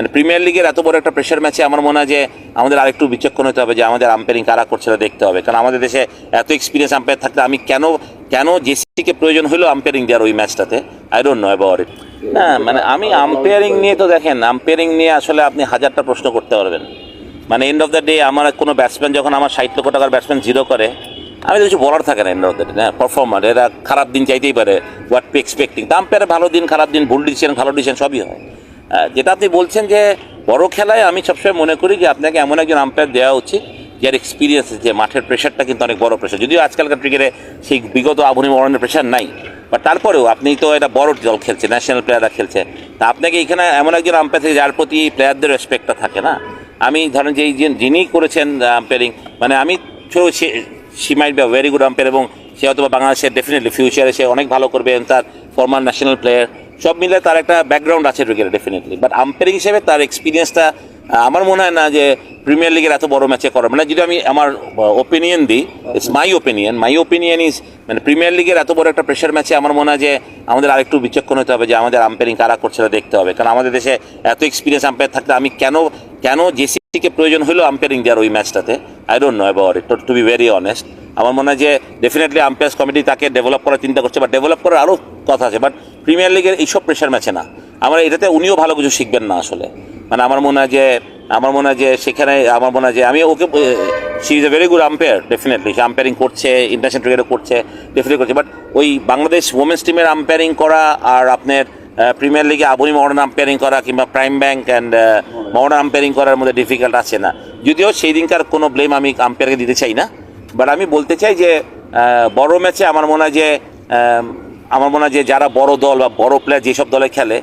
মানে প্রিমিয়ার লিগের এত বড় একটা প্রেশার ম্যাচে আমার মনে হয় যে আমাদের আরেকটু বিচক্ষণ হতে হবে যে আমাদের আম্পায়ারিং কারা করছে দেখতে হবে। কারণ আমাদের দেশে এত এক্সপিরিয়েন্স আম্পায়ার থাকলে আমি কেন কেন জেসিকে প্রয়োজন হলো আম্পায়ারিং দেওয়ার ওই ম্যাচটাতে I don't know about it না মানে আমি আম্পায়ারিং নিয়ে তো দেখেন আম্পায়ারিং নিয়ে আসলে আপনি হাজারটা প্রশ্ন করতে পারবেন। মানে এন্ড অফ দ্য ডে আমার কোনো ব্যাটসম্যান যখন আমার ষাট লক্ষ টাকার ব্যাটসম্যান জিরো করে, আমি তো কিছু বলার থাকে না এন্ড অফ দ্য ডে হ্যাঁ পারফর্মার এরা খারাপ দিন চাইতেই পারে হোয়াট পি এক্সপেক্টিং আম্পায়ারের ভালো দিন, খারাপ দিন, ভুল ডিসিশন ভালো ডিসিশন সবই হয়। যেটা আপনি বলছেন যে বড় খেলায় আমি সবসময় মনে করি যে আপনাকে এমন একজন আম্পায়ার দেওয়া উচিত যার এক্সপিরিয়েন্স যে মাঠের প্রেশারটা কিন্তু অনেক বড় প্রেশার যদিও আজকালকার ক্রিকেটে সেই বিগত আবহানী মরণের প্রেশার নাই বাট তারপরেও আপনি তো এটা বড় দল খেলছে ন্যাশনাল প্লেয়াররা খেলছে। তা আপনাকে এখানে এমন একজন আম্পায়ার থেকে যার প্রতি প্লেয়ারদের রেসপেক্টটা থাকে না। আমি ধরেন যে যিনি করেছেন আম্পায়ারিং মানে আমি she might be very good umpire এবং সে হয়তো বাংলাদেশের ডেফিনেটলি ফিউচারে সে অনেক ভালো করবে তার ফর্মার ন্যাশনাল প্লেয়ার সব মিলে তার একটা ব্যাকগ্রাউন্ড আছে ক্রিকেটে ডেফিনেটলি বাট আম্পায়ারিং হিসেবে তার এক্সপিরিয়েন্সটা আমার মনে হয় না যে প্রিমিয়ার লিগের এত বড় ম্যাচে করা মানে যদি আমি আমার ওপিনিয়ন দিই it's my opinion my opinion is মানে প্রিমিয়ার লিগের এত বড় একটা প্রেশার ম্যাচে আমার মনে হয় যে আমাদের আরেকটু বিচক্ষণ হতে হবে যে আমাদের আম্পায়ারিং কারা করছে দেখতে হবে। কারণ আমাদের দেশে এত এক্সপিরিয়েন্স আম্পায়ার থাকলে আমি কেন কেন জেসিকে প্রয়োজন হলো আম্পায়ারিং দেওয়ার ওই ম্যাচটাতে I don't know about it to be very honest আমার মনে হয় যে ডেফিনেটলি আম্পায়ার্স কমিটি তাকে ডেভেলপ করার চিন্তা করছে বা ডেভেলপ করার আরও কথা আছে। বাট প্রিমিয়ার লিগের এইসব প্রেশার ম্যাচে না। আমার এটাতে উনিও ভালো কিছু শিখবেন না আসলে। মানে আমার মনে হয় যে, আমার মনে হয় যে সেখানে, আমার মনে হয় যে আমি ওকে she is a very good umpire definitely say umpiring করছে ইন্টারন্যাশনাল ক্রিকেটও করছে ডেফিনেটলি করছে। বাট ওই বাংলাদেশ ওমেন্স টিমের আম্পায়ারিং করা আর আপনার প্রিমিয়ার লিগে আবুনি মডার্ন আম্পায়ারিং করা কিংবা prime bank and modern umpiring করার মধ্যে ডিফিকাল্ট আছে না। যদিও সেই দিনকার কোনো ব্লেম আমি আম্পায়ারকে দিতে চাই না। বাট আমি বলতে চাই যে বড় ম্যাচে আমার মনে হয় যে আমার মনে হয় যে যারা বড় দল বা বড় প্লেয়ার যেসব দলে খেলে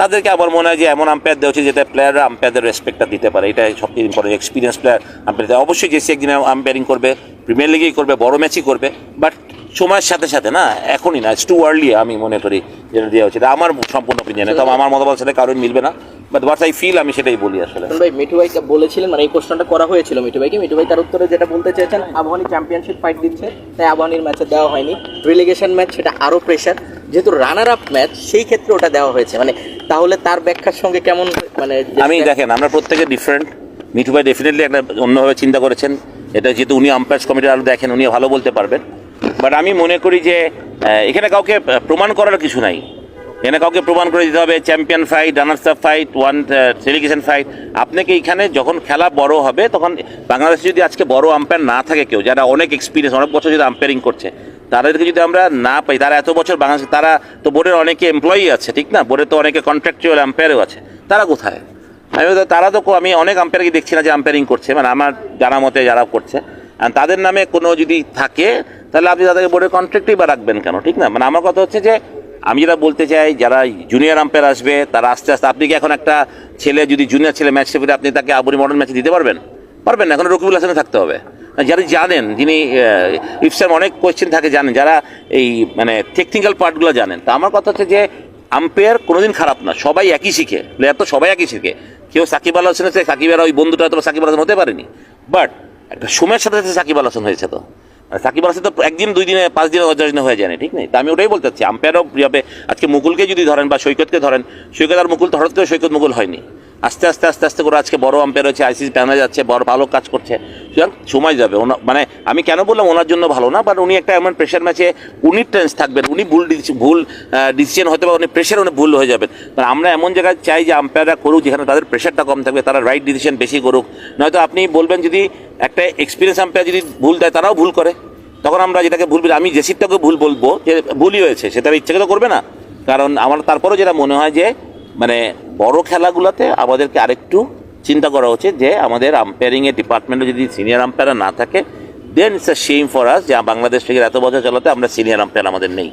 তাদেরকে আমার মনে হয় যে এমন আম্পায়ার দেওয়া উচিত যেটা প্লেয়াররা আম্পায়ারদের রেসপেক্টটা দিতে পারে। এটা সবচেয়ে ইম্পর্টেন্ট এক্সপিরিয়েন্স প্লেয়ার আম্পায়ার অবশ্যই জেসি একদিন আম্পায়ারিং করবে প্রিমিয়ার লিগেই করবে বড় ম্যাচই করবে বাট সময়ের সাথে সাথে না এখনই না টু আর্লি আমি মনে করি যেটা দেওয়া উচিত। আমার সম্পূর্ণ অপিনিয়ন তবে আমার মতামত সাথে কারোর মিলবে না। বাট হোয়াট আই ফিল আমি সেটাই বলি আসলে। ভাই মিঠু ভাই বলেছিলেন মানে এই প্রশ্নটা করা হয়েছিল মিঠু ভাইকে মিঠু ভাই তার উত্তরে যেটা বলতে চেয়েছেন আবহানী চ্যাম্পিয়নশিপ ফাইট দিচ্ছে তাই আবহানীর ম্যাচে দেওয়া হয়নি। রিলিগেশন ম্যাচ সেটা আরও প্রেশার যেহেতু রানার আপ ম্যাচ সেই ক্ষেত্রে ওটা দেওয়া হয়েছে। মানে তাহলে তার ব্যাখ্যার সঙ্গে কেমন মানে আমি দেখেন আমরা প্রত্যেকে ডিফারেন্ট মিঠু ভাই ডেফিনেটলি একটা অন্যভাবে চিন্তা করেছেন। এটা যেহেতু উনি আম্পায়ার্স কমিটির আরও দেখেন উনি ভালো বলতে পারবেন। বাট আমি মনে করি যে এখানে কাউকে প্রমাণ করার কিছু নাই। এখানে কাউকে প্রমাণ করে দিতে হবে champion fight runners up fight one relegation fight আপনাকে এইখানে যখন খেলা বড় হবে, তখন বাংলাদেশে যদি আজকে বড় আম্পায়ার না থাকে কেউ, যারা অনেক এক্সপিরিয়েন্স অনেক বছর যদি আম্পায়ারিং করছে, তাদেরকে যদি আমরা না পাই, তারা এত বছর বাংলাদেশ, তারা তো বোর্ডের অনেকে এমপ্লয়ি আছে, ঠিক না? বোর্ডে তো অনেকে কন্ট্রাকচুয়াল আম্পায়ারও আছে। তারা কোথায়? আমি তারা তো আমি অনেক আম্পায়ারকে দেখছি না যে আম্পায়ারিং করছে মানে আমার জানা মতে যারা করছে। আর তাদের নামে কোনো যদি থাকে, তাহলে আপনি তাদেরকে বোর্ডের কন্ট্রাক্টই বা রাখবেন কেন, ঠিক না? মানে আমার কথা হচ্ছে যে আমি যেটা বলতে চাই, যারা জুনিয়র আম্পায়ার আসবে, তারা আস্তে আস্তে, আপনি কি এখন একটা ছেলে, যদি জুনিয়র ছেলে ম্যাচ রেফারি আপনি তাকে আবুরি মডার্ন ম্যাচে দিতে পারবেন? পারবেন না, এখন রকিবুল হাসানে থাকতে হবে। যারা জানেন, যিনি ইফসার অনেক কোয়েশ্চেন থাকে, জানেন, যারা এই মানে টেকনিক্যাল পার্টগুলো জানেন, তা আমার কথা হচ্ছে যে আম্পায়ার কোনোদিন খারাপ না, সবাই একই শিখে প্লেয়ার তো সবাই একই শিখে। কেউ সাকিব আল হাসান সাকিবের ওই বন্ধুটা হয়তো সাকিব আল হতে পারেনি। বাট একটা সময়ের সাথে সাথে সাকিব আল হয়েছে তো। সাকিব আল তো একদিন, দুই দিনে, পাঁচ দিনে, দশ দিনে হয়ে যায় ঠিক নেই? তা আমি ওটাই বলতে চাচ্ছি, আম্পায়ারও আজকে মুকুলকে যদি ধরেন বা সৈকতকে ধরেন, সৈকত আর মুকুল তো হঠাৎ করে সৈকত মুকুল হয়নি। আস্তে আস্তে আস্তে আস্তে করে আজকে বড় আম্পায়ার হচ্ছে আইসিসি প্যানেলে যাচ্ছে, বড় ভালো কাজ করছে। সুতরাং সময় যাবে। ওনা মানে আমি কেন বললাম ওনার জন্য ভালো না বাট উনি একটা এমন প্রেশার ম্যাচে উনি টেন্স থাকবেন, উনি ভুল ভুল ডিসিশন হতে পারে উনি প্রেশার উনি ভুল হয়ে যাবেন। মানে আমরা এমন জায়গায় চাই যে আম্পায়াররা করুক, যেখানে তাদের প্রেশারটা কম থাকবে, তারা রাইট ডিসিশন বেশি করুক। নয়তো আপনি বলবেন যদি একটা এক্সপিরিয়েন্স আম্পায়ার যদি ভুল দেয়, তারাও ভুল করে। তখন আমরা যেটাকে ভুল আমি জেসিরটাকে ভুল বলব যে ভুলই হয়েছে, সে তার ইচ্ছাকে তো করবে না। কারণ আমার, তারপরেও যেটা মনে হয় যে মানে বড় খেলাগুলোতে আমাদেরকে আরেকটু চিন্তা করা উচিত যে আমাদের আম্পায়ারিংয়ের ডিপার্টমেন্টে যদি সিনিয়র আম্পায়ার না থাকে then it's a shame for us যে বাংলাদেশ থেকে এত বছর চলাতে আমরা সিনিয়র আম্পায়ার আমাদের নেই।